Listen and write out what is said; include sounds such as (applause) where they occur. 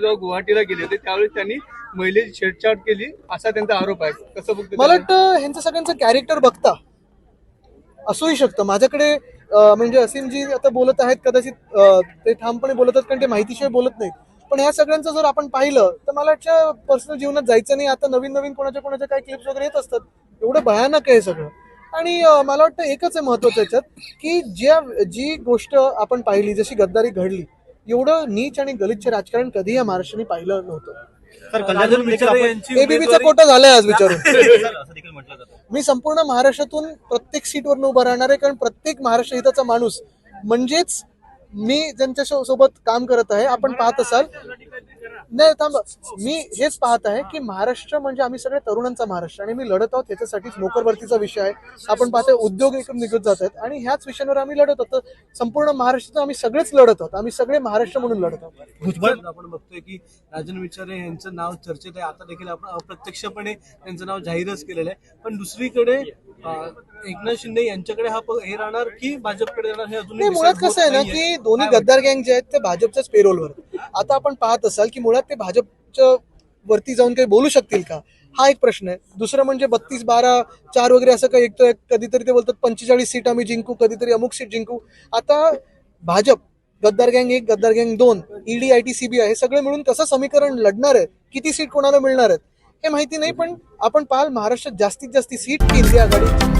जेव्हा गुवाहाटीला गेले होते त्यावेळेस त्यांनी महिलेची छेडछाड केली असा त्यांचा आरोप आहे. कसं बघतो मला वाटतं ह्यांचं सगळ्यांचं कॅरेक्टर बघता. असूही शकतं. माझ्याकडे म्हणजे असीमजी आता बोलत आहेत कदाचित ते ठामपणे बोलत आहेत कारण ते माहितीशिवाय बोलत नाहीत. पण ह्या सगळ्यांचं जर आपण पाहिलं तर मला वाटतं पर्सनल जीवनात जायचं नाही. आता नवीन नवीन कोणाच्या कोणाच्या काही क्लिप्स वगैरे येत असतात. एवढं भयानक आहे सगळं. आणि मला वाटतं एकच आहे महत्वाचं याच्यात की ज्या जी गोष्ट आपण पाहिली जशी गद्दारी घडली एवढं नीच आणि गलिच्छ राजकारण कधी या महाराष्ट्राने पाहिलं नव्हतं. एबीबीचा कोटा झालाय आज विचारून. (laughs) मी संपूर्ण महाराष्ट्रातून प्रत्येक सीटवर उभा राहणार आहे कारण प्रत्येक महाराष्ट्र हिताचा माणूस. म्हणजेच मी ज्यांच्या सोबत काम करत आहे आपण पाहत असाल नाही थांब. मी हेच पाहत आहे की महाराष्ट्र म्हणजे आम्ही सगळे तरुणांचा महाराष्ट्र आणि मी लढत आहोत त्याच्यासाठीच नोकर भरतीचा विषय आहे. आपण पाहतोय उद्योग निघत जात आहेत आणि ह्याच विषयांवर आम्ही लढत आहोत. तर संपूर्ण महाराष्ट्रात आम्ही सगळेच लढत आहोत. आम्ही सगळे महाराष्ट्र म्हणून लढत आहोत. आपण बघतोय की राजन विचारे यांचं नाव चर्चेत आहे. आता देखील आपण अप्रत्यक्षपणे त्यांचं नाव जाहीरच केलेलं आहे. पण दुसरीकडे एकनाथ शिंदे यांच्याकडे हा हे राहणार की भाजपकडे राहणार हे अजूनही नाही मुळात कसं आहे ना. की दोन्ही गद्दार गँग जे आहेत ते भाजपच्याच पेरोलवर आता आपण पाहत असाल की मुळात ते भाजपच्या वरती जाऊन काही बोलू शकतील का? हा एक प्रश्न आहे. दुसरं म्हणजे बत्तीस बारा चार वगैरे असं काही ऐकतोय कधीतरी ते बोलतात पंचेचाळीस सीट आम्ही जिंकू कधीतरी अमुक सीट जिंकू. आता भाजप गद्दार गँग एक गद्दार गँग दोन ईडी आय टी सीबीआय हे सगळे मिळून कसं समीकरण लढणार आहे किती सीट कोणाला मिळणार आहेत? हे माहिती नाही पण आपण पाहाल महाराष्ट्रात जास्तीत जास्त सीट केंद्रीय आघाडी.